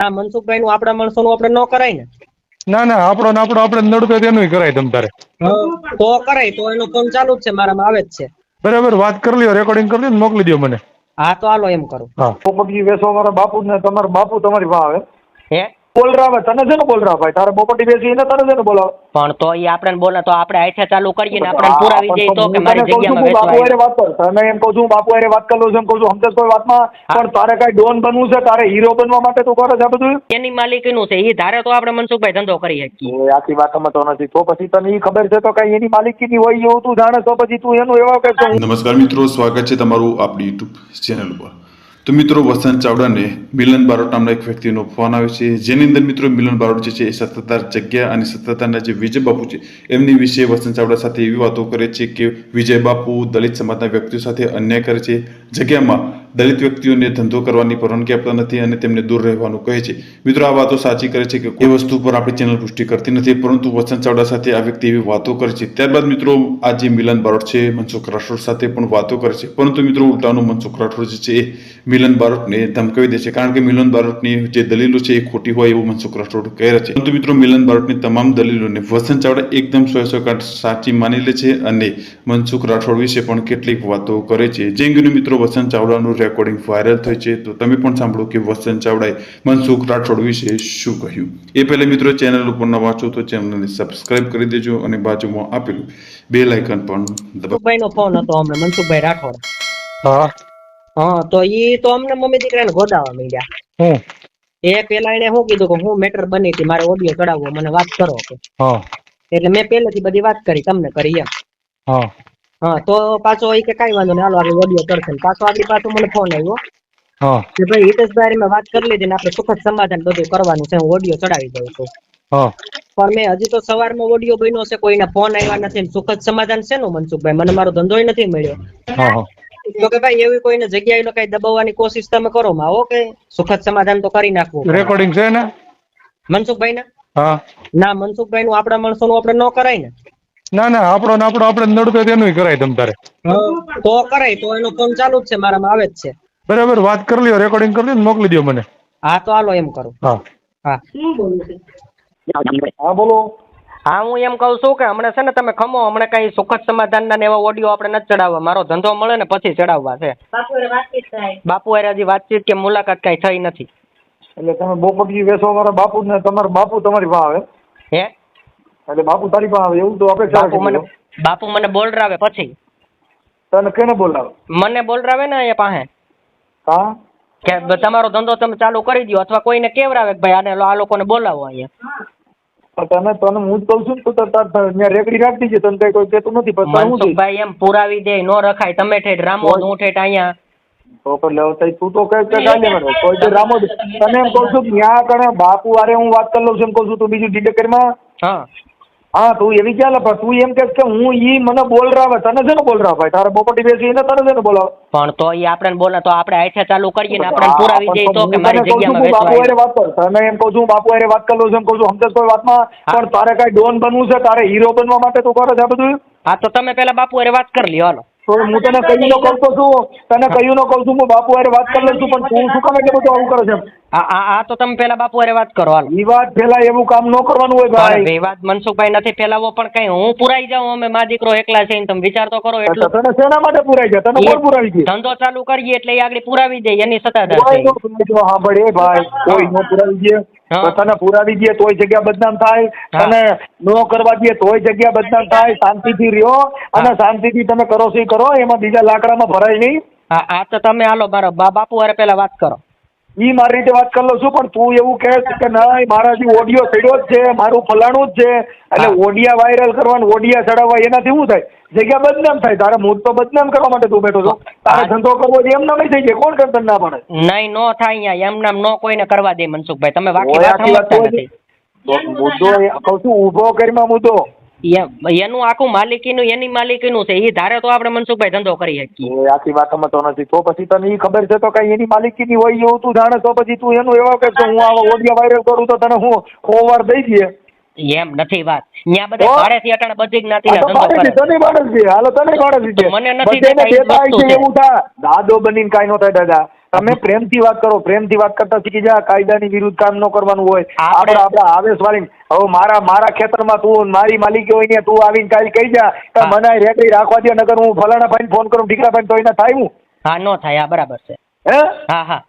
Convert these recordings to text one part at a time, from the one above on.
આ મનસુખભાઈ નું આપણા માણસો નું આપણે ન કરાય ને. ના ના આપણો ને આપણો આપણે હોય તેનું કરાય તમ તારે. તો કરાય તો એનો ફોન ચાલુ જ છે મારામાં આવે જ છે. બરાબર વાત કરી લ્યો રેકોર્ડિંગ કરી લ્યો ને મોકલી દો મને. હા તો હાલો એમ કરું. હા. પોપટી વેસો મારા બાપુ ને તમારા બાપુ તમારી પાસે આવે. હે? બોલરાવે તને છે ને બોલરાવ ભાઈ? તારે પોપટી બેસી એને તને છે ને બોલાવ. પણ તો એ આપણે બોલે તો આપણે આઠે ચાલુ કરીએ ને આપણે પુરાવી દઈએ તો કે મારી જગ્યામાં વેચવા બાપુ અરે વાત કર તને એમ કહું છું બાપુ અરે વાત કરું છું એમ કહું છું સમજે કોઈ વાતમાં? પણ તારે કઈ ડોન બનવું છે? તારે હીરો બનવા માટે તું કરે છે આ બધું? એની માલિકીનું છે એ ધારે તો આપણે મનસુખભાઈ ધંધો કરી શકીએ. એ આખી વાત તો નથી. તો પછી તને ઈ ખબર છે તો કઈ એની માલિકીની હોય એવું તું જાણે તો પછી તું એનું એવા કે નમસ્કાર મિત્રો સ્વાગત છે તમારું આપણી યુટ્યુબ ચેનલ પર તો મિત્રો, વસંત ચાવડાને મિલન બારોટ નામના એક વ્યક્તિનો ફોન આવે છે. જેની અંદર મિત્રો, મિલન બારોટ જે છે, એ સત્તાધાર જગ્યા અને સત્તાધારના જે વિજય બાપુ છે, એમની વિશે વસંત ચાવડા સાથે એવી વાતો કરે છે કે વિજય બાપુ દલિત સમાજના વ્યક્તિઓ સાથે અન્યાય કરે છે. જગ્યામાં દલિત વ્યક્તિઓને ધંધો કરવાની પરવાનગી આપતા નથી અને તેમને દૂર રહેવાનું કહે છે. મિત્રો, આ વાતો સાચી કરે છે કે એ વસ્તુ પર આપણી ચેનલ પુષ્ટિ કરતી નથી, પરંતુ વસંત ચાવડા સાથે આ વ્યક્તિ એવી વાતો કરે છે. ત્યારબાદ મિત્રો આ જે મિલન બારોટ છે, મનસુખ રાઠોડ સાથે પણ વાતો કરે છે. પરંતુ મિત્રો, ઉલટાનું મનસુખ રાઠોડ જે છે એ મિલન બારોટને ધમકાવી દે છે. કારણ કે મિલન બારોટની જે દલીલો છે એ ખોટી હોય એવું મનસુખ રાઠોડ કહે છે. પરંતુ મિત્રો, મિલન બારોટની તમામ દલીલોને વસંત ચાવડા એકદમ સો સાચી માની લે છે અને મનસુખ રાઠોડ વિશે પણ કેટલીક વાતો કરે છે. જે અંગેનું મિત્રો, વસંત ચાવડાનું રેકોર્ડિંગ વાયરલ થઈ છે તો તમે પણ સાંભળો કે વસંત ચાવડાએ મનસુખ રાઠોડ વિશે શું કહ્યું? એ પહેલા મિત્રો ચેનલ ઉપર ન વાંચો તો ચેનલને સબસ્ક્રાઇબ કરી દેજો અને બાજુમાં આપેલું બે લાઇકન પણ દબાવો. મનસુખભાઈ નો ફોન હતો અમને મનસુખભાઈ રાઠોડ. હા. હા તો ઈ તો અમને મમ્મી દીકરાને ગોદાવા માંડ્યા. હમ એ પેલા એને શું કીધું કે હું મેટર બની હતી મારે ઓડિયો ચડાવવો મને વાત કરો. કે હા. એટલે મેં પહેલેથી બધી વાત કરી તમને કરી એમ. હા. હા તો પાછો એ કે કઈ વાંધો નહીં. હાલો આગળ ઓડિયો કરશે. પાછો આગળ પાછો મને ફોન આવ્યો હા. કે ભાઈ હિતેશભાઈ મેં વાત કરી લીધી ને આપણે સુખદ સમાધાન બધું કરવાનું છે. હું ઓડિયો ચડાવી દઉં છું. હા. પણ મેં હજી તો સવારમાં ઓડિયો બન્યો છે કોઈના ફોન આવ્યા નથી સુખદ સમાધાન છે નું મનસુખભાઈ? મને મારો ધંધો નથી મળ્યો. તો કે ભાઈ એવી કોઈને જગ્યાએ નો કઈ દબાવવાની કોશિશ તમે કરો માં ઓકે સુખદ સમાધાન તો કરી નાખવું. રેકોર્ડિંગ છે ને? મનસુખભાઈ ના? હા. ના મનસુખભાઈ નું આપણા માણસો નું આપણે ન કરાય ને. ના ના આપણો ને આપણો આપણે નડતો તેનું કરાય તમ તારે. તો કરાય તો એનો ફોન ચાલુ જ છે મારામાં આવે જ છે. બરાબર વાત કરી લ્યો રેકોર્ડિંગ કરી લ્યો ને મોકલી દો મને. હા તો હાલો એમ કરું. હા. હા. હા બોલો. હા હું એમ કહું છું કે હમણાં છે ને તમે ખમો હમણાં કઈ સુખદ સમાધાન ના ને એવા ઓડિયો આપણે નથી ચડાવવા. મારો ધંધો મળે ને પછી ચડાવવા છે. બાપુ હારે હજી વાતચીત કે મુલાકાત કઈ થઈ નથી. એટલે તમે પોપટી બેસો મારા બાપુ ને તમારા બાપુ તમારી વાહ આવે. હે? એટલે બાપુ તારી પાસે આવે એવું તો અપેક્ષા બાપુ મને બાપુ મને બોલરાવે પછી. તને કેને બોલાવે? મને બોલરાવે ને અહીંયા પાસે. હા? કે તમારો ધંધો તમે ચાલુ કરી દો અથવા કોઈને કેવરાવે કે ભાઈ આને આ લોકોને બોલાવો અહીંયા. તને તને હું જ કહું છું તો ત્યાં રેકડી રાખતી છે તને કઈ કોઈ કહેતું નથી પણ હું છે? એમ પુરાવી દે નો રખાય તમે ઠેઠ રામો હું ઠેઠ અહીંયા. તો લેવ તઈ તું તો કઈ કઈ લેવાનો કોઈ તો રામો તને એમ કહું છું કે કણે બાપુ વારે હું વાત કરી લઉં છું એમ કહું છું તું બીજું ડિટેકરમાં હા. હા તું એવી ક્યાં લપા તું એમ કહેશ કે હું ઈ મને બોલરાવે તને છે ને બોલરાવે ભાઈ? તારે બોપટી બેસી એને તને છે ને બોલાવે? પણ તો એ આપણે બોલે તો આપણે આઠે ચાલુ કરીએ ને આપણે પુરાવી દઈએ તો કે મારી જગ્યામાં બેસવા બાપુ અરે વાત કર તને એમ કહું છું બાપુ હારે વાત કરું છું એમ કહું છું સમજે કોઈ વાતમાં? પણ તારે કઈ ડોન બનવું છે? તારે હીરો બનવા માટે તું કરે છે આ બધું? હા તો તમે પેલા બાપુ હારે વાત કરી લ્યો હાલો. તો હું તને કહ્યું ન કહું છું તને કહ્યું ન કહું છું હું બાપુ હારે વાત કરી લઉં છું પણ તું શું કામ એટલે બધું આવું કરે છે? આ હા તો તમે પેલા બાપુ હારે વાત કરો હાલો. ઈ વાત એવું કામ ન કરવાનું હોય ભાઈ. વિવાદ મનસુખભાઈ નથી ફેલાવવો પણ કઈ હું પુરાઈ જાઉં અમે મા દીકરો એકલા છે તમે વિચાર તો કરો તો તને શેના માટે પુરાઈ છે? તને કોણ પુરાવી ધંધો ચાલુ કરીએ એટલે એ આગળ પુરાવી દે એની સત્તાધાર કોઈ છે. નો પુરાવી દે, હા ભાઈ ભાઈ કોઈ નો પુરાવી દે. તને પુરાવી દે તોય જગ્યા બદનામ થાય. તને નો કરવા દે તોય જગ્યા બદનામ થાય. શાંતિથી રહ્યો અને શાંતિથી તમે કરો સી કરો એમાં બીજા લાકડામાં ભરાય નહીં. હા હા તો તમે હાલો મારો બા બાપુ હારે પેલા વાત કરો. ઈ મારી રીતે વાત કરી લઉં છું પણ તું એવું કહે છે કે ના મારાથી ઓડિયો ચડ્યો જ છે મારું ફલાણું જ છે એટલે ઓડિયા વાયરલ કરવાનું ઓડિયા ચડાવવા એનાથી શું થાય? જગ્યા બદનામ થાય. તારે મૂળ તો બદનામ કરવા માટે તું બેઠો છો. તારે ધંધો કરવો છે એમ નામ થઈ જાય. કોણ કરતા ના પડે નહીં નો થાય અહીંયા. એમ નામ નો કોઈને કરવા દે મનસુખભાઈ. તમે વાત નથી. મુદ્દો કહું છું ઊભો કરીમાં મુદ્દો. એનું આખું માલિકીનું એની માલિકીનું છે એ ધારે તો આપણે મનસુખભાઈ ધંધો કરી શકીએ. આખી વાત સમજતો નથી. તો પછી તને એ ખબર છે તો કઈ એની માલિકીની હોય એવું તું જાણે તો પછી તું એનું એવા કે હું આવા ઓડિયા વાયરલ કરું તો તને હું ઓવર દઈ દઈએ. એમ નથી વાત. ત્યાં બધા? ભાડેથી અટાણે બધી જ્ઞાતિના આ ધંધો કરે તને ભાડે છે. હાલો તને ભાડે છે. મને નથી દેતા. એવું થાય દાદો બનીને કાઈ નો થાય દાદા. તમે પ્રેમથી વાત કરો પ્રેમથી વાત કરતા શીખી જા કાયદાની વિરુદ્ધ કામ ન કરવાનું હોય. આપણે- આપણે આવેશ વાળી હવે મારા મારા ખેતરમાં તું મારી માલિકી હોય ને તું આવીને કાલ કહી જા કે મને રેકડી રાખવા દે નગર હું ફલાણા ભાઈને ફોન કરું ઢીકરા ભાઈ તો એના થાય હું. હા નો થાય આ બરાબર છે. હે? હા હા.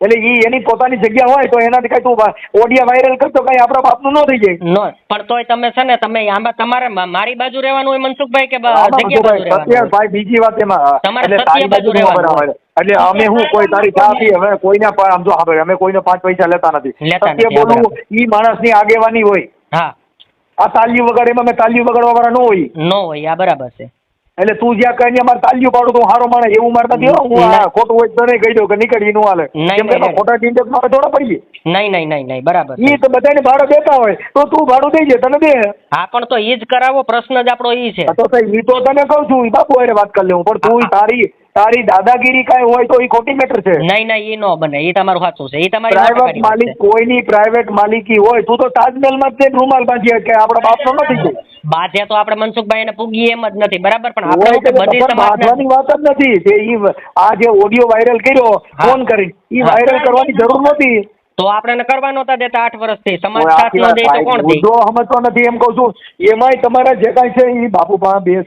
એટલે ઈ એની પોતાની જગ્યા હોય તો એનાથી કઈ તું ઓડિયા વાયરલ કરતો કઈ આપણા બાપનું ન થઈ જાય. નો પણ તોય તમે છે ને તમે આમાં તમારે મારી બાજુ રહેવાનું હોય મનસુખભાઈ કે જગ્યા બાજુ રહેવાનું ભાઈ બીજી વાત એમાં તમારે સત્ય બાજુ રહેવાનું. એટલે અમે હું કોઈ તારી ચા પી હવે કોઈને પણ આમ જો સાંભળે અમે કોઈને પાંચ પૈસા લેતા નથી. સત્ય બોલવું ઈ માણસની આગેવાની હોય. હા. આ તાલીઓ વગાડે એમાં મેં તાલીઓ વગાડવા વાળા ન હોય. ન હોય આ બરાબર છે. એટલે તું જ્યાં કઈ અમારે તાલ્યું પાડું તો હારો માણે એવું મારતા નથી હું આ ખોટું હોય તો નહીં કહી દઉં કે નીકળી નું હાલે. નહીં, કેમ કે ખોટા ટીંડક મારે થોડા પડીએ નહીં નહીં નહીં નહીં બરાબર એ તો બધાને ભાડો દેતા હોય તો તું ભાડું દઈ દે તને દે. હા પણ તો એ જ કરાવો પ્રશ્ન જ આપણો એ છે. તો એ તો તને કહું છું બાપુ અરે વાત કરી લેવું પણ તું તારી તારી દાદાગીરી કાંઈ હોય તો એ ખોટી મેટર છે. નહીં નહીં એ ન બને એ તમારું સાચું છે એ તમારી પ્રાઇવેટ માલિક કોઈની પ્રાઇવેટ માલિકી હોય તું તો તાજમહેલમાં જ તે રૂમાલ બાંધી કે આપણા બાપનો નથી જાય. બાધે તો આપણે મનસુખભાઈ એને પૂગી એમ જ નથી બરાબર? પણ આપણે બધી સમાજની વાત જ નથી. જે ઈ આ જે ઓડિયો વાયરલ કર્યો ફોન કરી ઈ વાયરલ કરવાની જરૂર નહોતી. તો આપણે કરવા નહોતા દેતા આઠ વર્ષથી. સમાજ સાથ ન દે તો કોણ દે? જો સમજતો નથી એમ કહું છું. એમાંય તમારા જે કાંઈ છે એ બાપુ પાસે બેસ.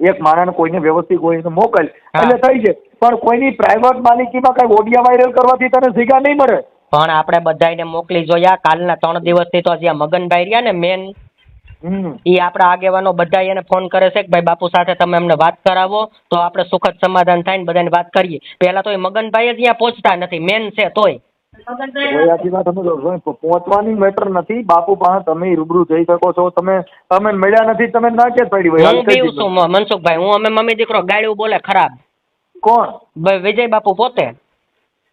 એક માણસ કોઈને વ્યવસ્થિત કોઈને મોકલ. એટલે થઈ જાય પણ કોઈની પ્રાઇવેટ માલિકીમાં કઈ ઓડિયા વાયરલ કરવાથી તને શીખા નહીં મળે. પણ આપણે બધાને મોકલી જોયા. કાલના ત્રણ દિવસથી તો આ મગનભાઈ રહ્યા ને મેન હમ. ઈ આપણા આગેવાનો બધા એને ફોન કરે છે કે ભાઈ બાપુ સાથે તમે અમને વાત કરાવો તો આપણે સુખદ સમાધાન થાય ને બધાને વાત કરીએ. પહેલા તો એ મગનભાઈ જ અહીંયા પહોંચતા નથી મેન છે તોય. પહોંચવાની મેટર નથી બાપુ પાસે તમે રૂબરૂ જઈ શકો છો. તમે તમે મળ્યા નથી તમે ના કે પડી હું કહી છું મનસુખભાઈ હું અમે મમ્મી દીકરો ગાળ્યું બોલે ખરાબ. કોણ? વિજય બાપુ પોતે.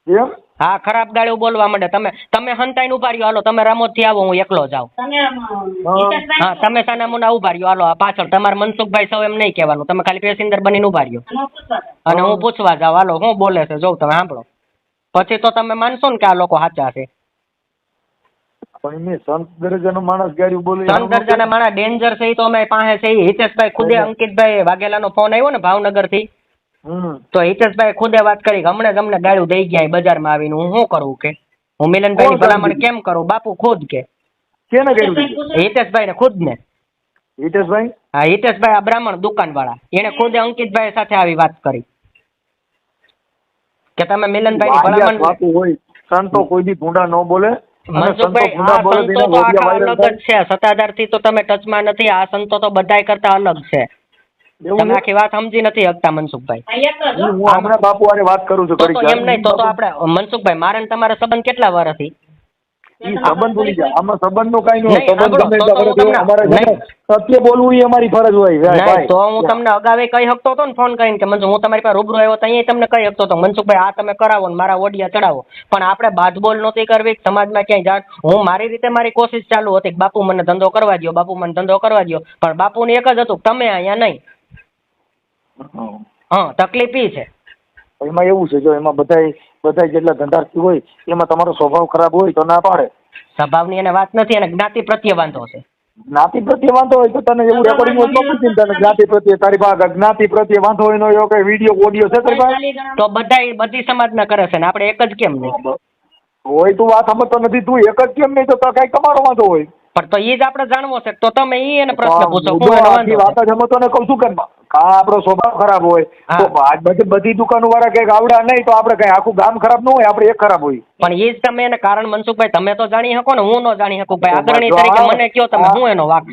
એમ? હા ખરાબ ગાળ્યું બોલવા માંડે. તમે તમે હંતાઈને ઊભા રહ્યો. હાલો તમે રમતથી આવો હું એકલો જાઉં. હા તમે સાના મુના ઊભા રહ્યો. હાલો આ પાછળ. તમારે મનસુખભાઈ સૌ એમ નહીં કહેવાનું. તમે ખાલી પેસેન્જર બનીને ઊભા રહ્યો. અને હું પૂછવા જાઉં. હાલો હું બોલે છે? જોઉં તમે સાંભળો. પછી તો તમે માનશો ને કે આ લોકો સાચા છે? માણસ ગાડી બોલે ડેન્જર છે તો અમે પાસે છે હિતેશભાઈ ખુદે અંકિતભાઈ વાઘેલાનો ફોન આવ્યો ને ભાવનગરથી તો હિતેશભાઈ ખુદે વાત કરી કે હમણાં તમને ગાળું દઈ ગયા બજારમાં આવીને. હું શું કરું કે? હું મિલનભાઈ ભલામણ કેમ કરું? બાપુ ખુદ કે. કેને હિતેશભાઈ ને ખુદ? ને હિતેશભાઈ? હા હિતેશભાઈ આ બ્રાહ્મણ દુકાન વાળા એને ખુદે અંકિતભાઈ સાથે આવી વાત કરી. કે તમે મિલનભાઈ ની ભલામણ હોય. સંતો કોઈ દી ભૂંડા ન બોલે. અને મનસુખભાઈ આ સંતો તો અલગ જ છે. સત્તાધારથી તો તમે ટચમાં નથી. આ સંતો તો બધાય કરતા અલગ છે. તમે આખી વાત સમજી નથી શકતા મનસુખભાઈ. હું હમણાં બાપુ હારે વાત કરું છું તો. એમ નહીં તો તો આપણે મનસુખભાઈ મારે ને તમારા સંબંધ કેટલા વર્ષથી? સંબંધ ભૂલી જા આમાં સંબંધનું કાંઈ ન નહીં, સંબંધ સાંભળો, ગમે તો તો એટલા હું તમને- વર્ષ અમારે છે ને નહીં. સત્ય બોલવું ઈ અમારી ફરજ હોય. ભાઈ, નહીં ભાઈ. તો હું તમને અગાવે કહી શકતો હતો ને ફોન કરીને કે મનસુખ હું તમારી પાસે રૂબરૂ આવ્યો તો અહીંયા તમને કહી શકતો હતો. મનસુખભાઈ આ તમે કરાવો ને મારા ઓડિયા ચડાવો. પણ આપણે બાદબોલ નહોતી કરવી સમાજમાં ક્યાંય જાણ હું મારી રીતે મારી કોશિશ ચાલુ હતી બાપુ મને ધંધો કરવા દો બાપુ મને ધંધો કરવા દો પણ બાપુને એક જ હતું તમે અહીંયા નહીં હં. હા તકલીફ ઈ છે. એમાં એવું છે જો એમાં બધા બધા જેટલા ધંધાર્થી હોય એમાં તમારો સ્વભાવ ખરાબ હોય તો ના પાડે. સ્વભાવની એને વાત નથી અને જ્ઞાતિ પ્રત્યે વાંધો છે. જ્ઞાતિ પ્રત્યે વાંધો હોય તો તને એવું રેકોર્ડિંગ હોય તો પૂછીને તને જ્ઞાતિ પ્રત્યે તારી પાસે જ્ઞાતિ પ્રત્યે વાંધો હોય નો એવો કઈ વીડિયો ઓડિયો છે તારી પાસે? તો બધાય બધી સમાજના કરે છે ને આપણે એક જ કેમ નહીં? હોય તું વાત સમજતો નથી તું એક જ કેમ નહીં? તો તો કઈ તમારો વાંધો હોય. પણ તો એ જ આપણે જાણવો છે તો તમે એ એને પ્રશ્ન પૂછો વાત જ સમજતો ને કઉ છું કે કા આપણો સ્વભાવ ખરાબ હોય. તો બધી બધી દુકાનો વાળા કંઈક આવડા નહીં તો આપણે કઈ આખું ગામ ખરાબ ન હોય આપણે એક ખરાબ હોય. પણ એ જ તમે એને કારણ મનસુખભાઈ તમે તો જાણી શકો ને હું ન જાણી શકું. ભાઈ અગ્રણી તરીકે મને કયો તમે હું એનો વાક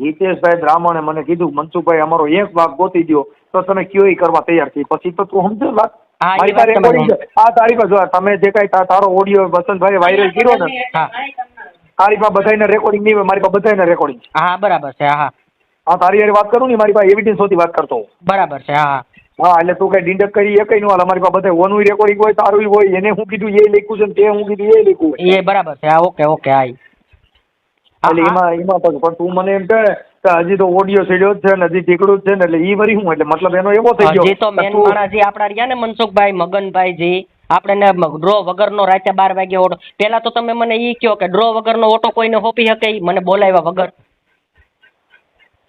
હિતેશભાઈ બ્રાહ્મણે મને કીધું મનસુખભાઈ અમારો એક વાક ગોતી દ્યો તો તમે કયો એ કરવા તૈયાર થઈ પછી તો તું સમજો વાત મારી પાસે તમારી આ તારી પાસે જો તમે જે કઈ તારો ઓડિયો વસંતભાઈ વાયરલ કર્યો ને તારી પાસે બધાને રેકોર્ડિંગ નહીં હોય મારી પાસે બધાને રેકોર્ડિંગ હા બરાબર છે હા. હા તારી હારે વાત કરું ને મારી પાસે એવિડન્સ હોતી વાત કરતો. બરાબર છે હા હા. એટલે તું કઈ ડિંડક કરી એ કઈ નું હાલ અમારી પાસે બધા ઓનું રેકોર્ડિંગ હોય તારું હોય એને હું કીધું એ લખ્યું છે ને તે હું કીધું એ લખ્યું એ બરાબર છે હા ઓકે ઓકે હા એટલે એમાં એમાં પણ તું મને એમ કહે કે હજી તો ઓડિયો સીડ્યો જ છે ને હજી ટીકડું જ છે ને એટલે ઈ વરી હું એટલે મતલબ એનો એવો થઈ ગયો. હજી તો મેન માણસ જે આપણા રહ્યા ને મનસુખભાઈ મગનભાઈ જી આપણે ને ડ્રો વગરનો રાતે બાર વાગે ઓટો પેલા તો તમે મને ઈ કયો કે ડ્રો વગરનો ઓટો કોઈને હોપી શકે મને બોલાવ્યા વગર.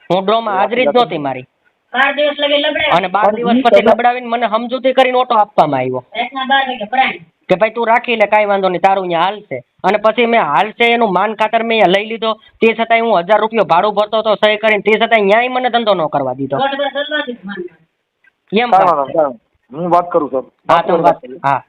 હું ડ્રોમાં હાજરી જ નહોતી મારી. બાર દિવસ લગી લબડાવ્યો અને બાર દિવસ પછી લબડાવીને મને સમજૂતી કરીને ઓટો આપવામાં આવ્યો. બાર વાગે કે ભાઈ તું રાખી લે કાંઈ વાંધો નહીં તારું અહીંયા હાલશે. અને પછી મેં હાલશે એનું માન ખાતર મેં લઈ લીધો. તે છતાંય હું હજાર રૂપિયો ભાડું ભરતો હતો સહી કરીને તે છતાંય ન્યાય મને ધંધો ન કરવા દીધો. નહીં. હું વાત કરું સર. હા તો વાત હા.